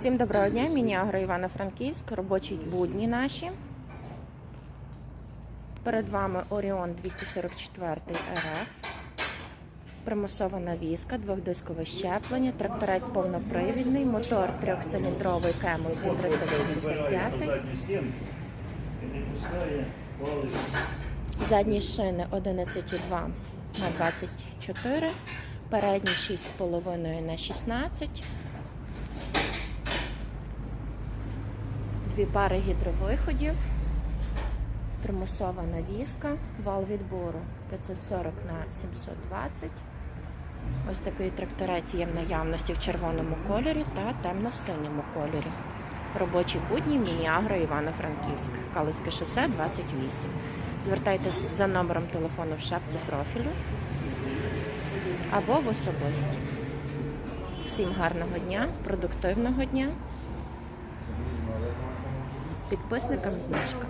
Всім доброго дня, Міні-Агро Івано-Франківськ, робочі будні наші. Перед вами Оріон 244 РФ, примусова навіска, двохдискове щеплення, тракторець повнопривідний, мотор трьохциліндровий Кемус від 385, задні стінки і не пускає валить. задні шини 11,2 на 24, передні 6,5 на 16, дві пари гідровиходів, примусова навіска, вал відбору 540 на 720. Ось такий тракторець є в наявності в червоному кольорі та темно-синьому кольорі. Робочі будні Міні-Агро Івано-Франківськ, Калиське шосе 28. Звертайтесь за номером телефону в шапці профілю або в особисті. Всім гарного дня, продуктивного дня. Підписникам знижка.